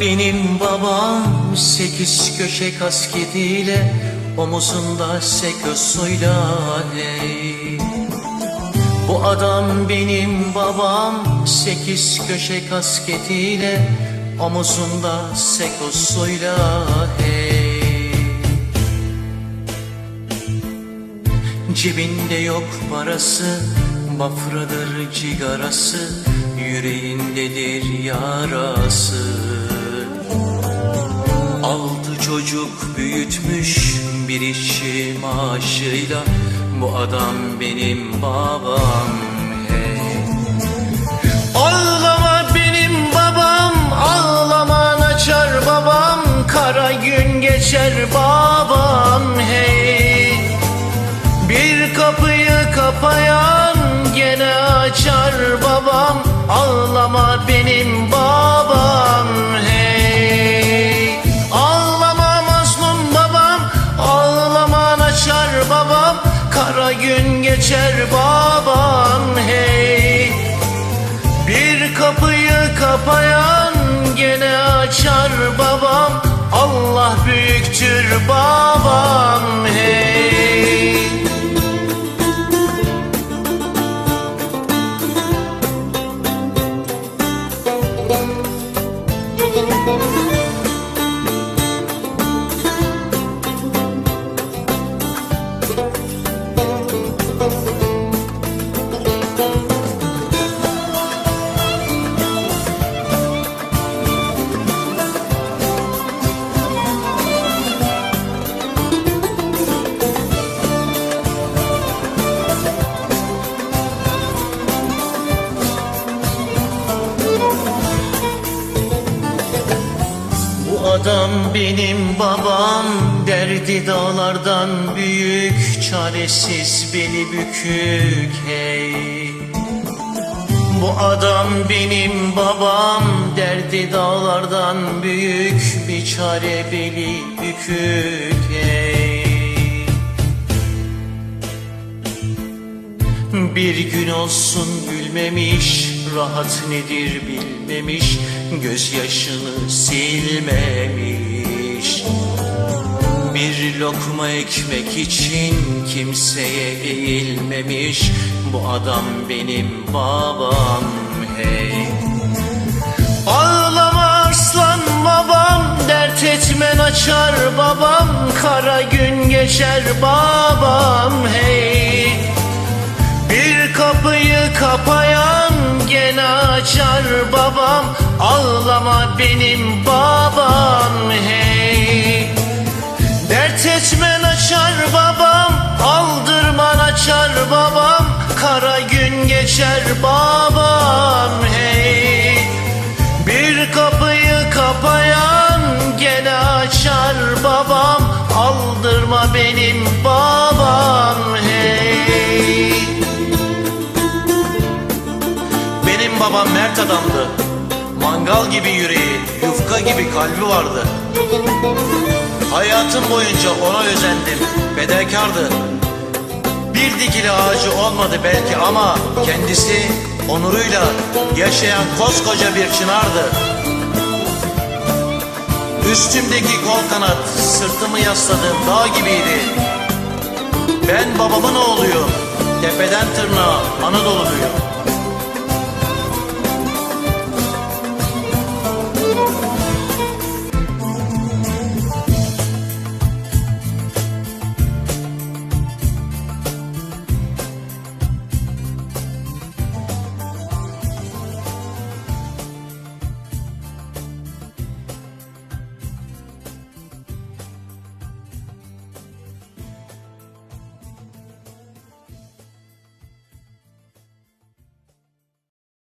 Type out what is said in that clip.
benim babam Sekiz köşe kasketiyle Omuzunda sekosuyla hey Bu adam benim babam Sekiz köşe kasketiyle Omuzunda sekosuyla hey Cebinde yok parası Bafradır cigarası Yüreğindedir yarası. Altı çocuk büyütmüş bir işçi maaşıyla Bu adam benim babam hey. Ağlama benim babam Ağlaman açar babam Kara gün geçer babam hey. Bir kapıyı kapayan gene açar babam Ağlama benim babam hey. Ağlama mazlum babam Ağlaman açar babam. Kara gün geçer babam hey adam benim babam Derdi dağlardan büyük Çaresiz beli bükük hey. Bu adam benim babam Derdi dağlardan büyük Bir çare beli bükük hey. Bir gün olsun gülmemiş, rahat nedir bilmemiş, gözyaşını silmemiş. Bir lokma ekmek için kimseye eğilmemiş, bu adam benim babam hey. Ağlama arslan babam, dert etmen açar babam, kara gün geçer babam hey. Bir kapıyı kapayan gene açar babam Ağlama benim babam hey. Dert etmen açar babam Aldırman açar babam Kara gün geçer babam hey. Bir kapıyı kapayan gene açar babam Aldırma benim babam mert adamdı. Mangal gibi yüreği, yufka gibi kalbi vardı. Hayatım boyunca ona özendim, fedakardı. Bir dikili ağacı olmadı belki ama kendisi onuruyla yaşayan koskoca bir çınardı. Üstümdeki kol kanat, sırtımı yasladığım dağ gibiydi. Ben babamın oğluyum, tepeden tırnağa Anadolu'luyum.